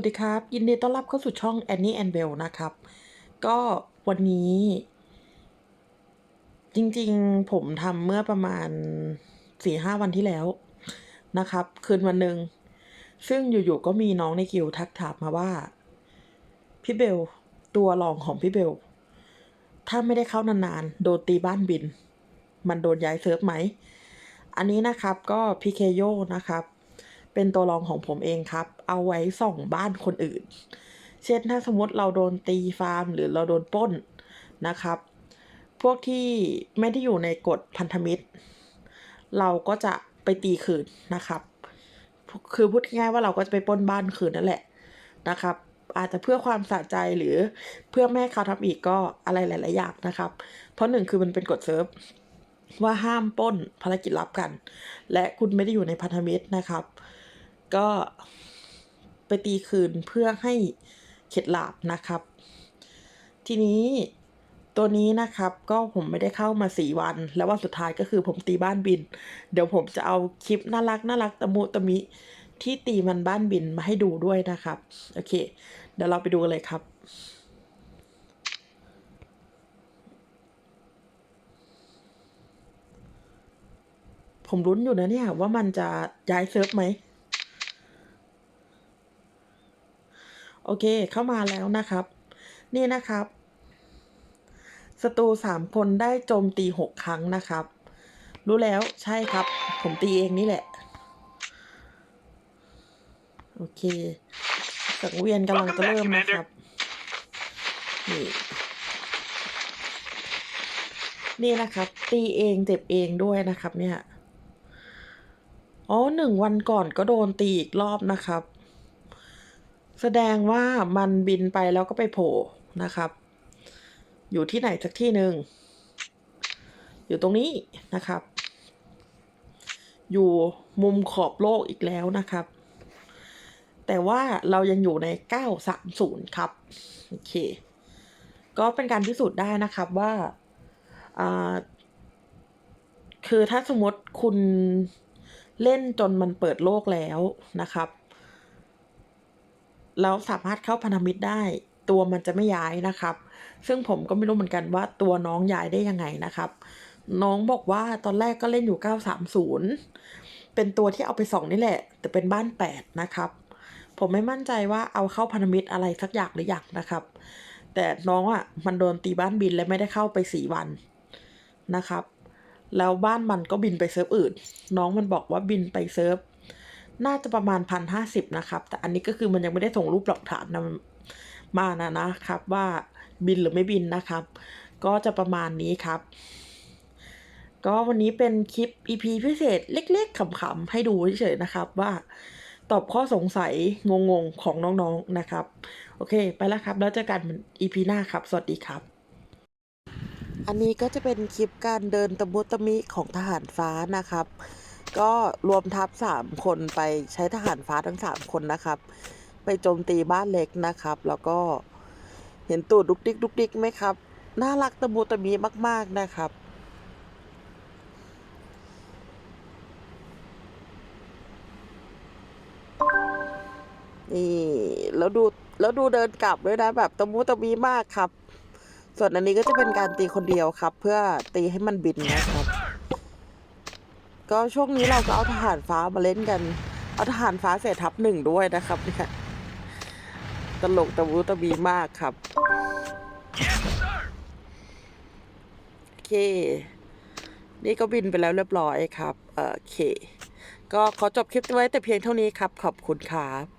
วัสดีครับ ยินดีต้อนรับเข้าสู่ช่อง Annie and Bell นะครับ ก็วันนี้ จริงๆผมทำเมื่อประมาณสี่ห้าวันที่แล้วนะครับ คืนวันหนึ่ง ซึ่งอยู่ๆก็มีน้องในกิวทักถามมาว่า พี่เบล ตัวรองของพี่เบล ถ้าไม่ได้เข้านานๆ โดนตีบ้านบิน มันโดนย้ายเซิร์ฟไหม อันนี้นะครับก็พีเคโยนะครับ เป็นตัวรองของผมเองครับ เอาไว้ส่องบ้านคนอื่น เช่นถ้าสมมติเราโดนตีฟาร์ม หรือเราโดนป้นนะครับ พวกที่ไม่ได้อยู่ในกฎพันธมิตร เราก็จะไปตีคืนนะครับ คือพูดง่ายว่าเราก็จะไปป้นบ้านคืนนั่นแหละนะครับอาจจะเพื่อความสะใจหรือเพื่อไม่ให้เขาทำอีกก็อะไรหลาย ๆ อย่างนะครับ เพราะหนึ่งคือมันเป็นกฎเซิร์ฟว่าห้ามป้นภารกิจลับกัน และคุณไม่ได้อยู่ในพันธมิตรนะครับ ก็ไปตีคืนเพื่อให้เข็ดหลาบนะครับ ทีนี้ตัวนี้นะครับก็ผมไม่ได้เข้ามาสี่วัน แล้ววันสุดท้ายก็คือผมตีบ้านบิน เดี๋ยวผมจะเอาคลิปน่ารักน่ารักตะมุตะมิที่ตีมันบ้านบินมาให้ดูด้วยนะครับ โอเค เดี๋ยวเราไปดูกันเลยครับผมรุ้นอยู่นะเนี่ยว่ามันจะย้ายเซิร์ฟไหม โอเค เข้ามาแล้วนะครับ นี่นะครับศัตรูสามคนได้โจมตีหกครั้งนะครับ รู้แล้วใช่ครับ ผมตีเองนี่แหละ โอเค สังเวียนกำลังจะเริ่มนะครับ นี่ นี่นะครับ ตีเองเจ็บเองด้วยนะครับ เนี่ย อ๋อหนึ่งวันก่อนก็โดนตีอีกรอบนะครับ แสดงว่ามันบินไปแล้วก็ไปโผล่นะครับ อยู่ที่ไหนสักที่หนึ่ง อยู่ตรงนี้นะครับ อยู่มุมขอบโลกอีกแล้วนะครับ แต่ว่าเรายังอยู่ใน 930 ครับ โอเค ก็เป็นการพิสูจน์ได้นะครับว่าอ่าคือถ้าสมมติคุณเล่นจนมันเปิดโลกแล้วนะครับ แล้วสามารถเข้าพันธมิตรได้ ตัวมันจะไม่ย้ายนะครับ ซึ่งผมก็ไม่รู้เหมือนกันว่าตัวน้องย้ายได้ยังไงนะครับ น้องบอกว่าตอนแรกก็เล่นอยู่ 930 เป็นตัวที่เอาไปสองนี่แหละ แต่เป็นบ้าน 8 นะครับ ผมไม่มั่นใจว่าเอาเข้าพันธมิตรอะไรสักอย่างหรืออยังนะครับ แต่น้องอะมันโดนตีบ้านบินและไม่ได้เข้าไปสี่วันนะครับ แล้วบ้านมันก็บินไปเซิร์ฟอื่น น้องมันบอกว่าบินไปเซิร์ฟ น่าจะประมาณพันห้าสิบนะครับ แต่อันนี้ก็คือมันยังไม่ได้ส่งรูปหลักฐานมานะนะครับ ว่าบินหรือไม่บินนะครับ ก็จะประมาณนี้ครับ ก็วันนี้เป็นคลิป EP พิเศษเล็กๆขำๆให้ดูเฉยๆนะครับว่าตอบข้อสงสัยงงๆของน้องๆนะครับ โอเค ไปแล้วครับ แล้วเจอกัน EP หน้าครับ สวัสดีครับ อันนี้ก็จะเป็นคลิปการเดินตะมุตะมิของทหารฟ้านะครับ ก็รวมทัพสามคนไปใช้ทหารฟ้าทั้งสามคนนะครับ ไปโจมตีบ้านเล็กนะครับ แล้วก็เห็นตูดดุกดิกดุกดิกไหมครับ น่ารักตะมุตะมิมาก ๆนะครับนี่แล้วดูแล้วดูเดินกลับด้วยนะแบบตะมุตะมีมากครับ ส่วนอันนี้ก็จะเป็นการตีคนเดียวครับ เพื่อตีให้มันบินนะครับ ก็ช่วงนี้เราก็เอาทหารฟ้ามาเล่นกัน เอาทหารฟ้าเสร็จทับหนึ่งด้วยนะครับเนี่ยตลกตะวูตะบีมากครับ โอเค นี่ก็บินไปแล้วเรียบร้อยครับ โอเค ก็ขอจบคลิปไว้แต่เพียงเท่านี้ครับ ขอบคุณครับ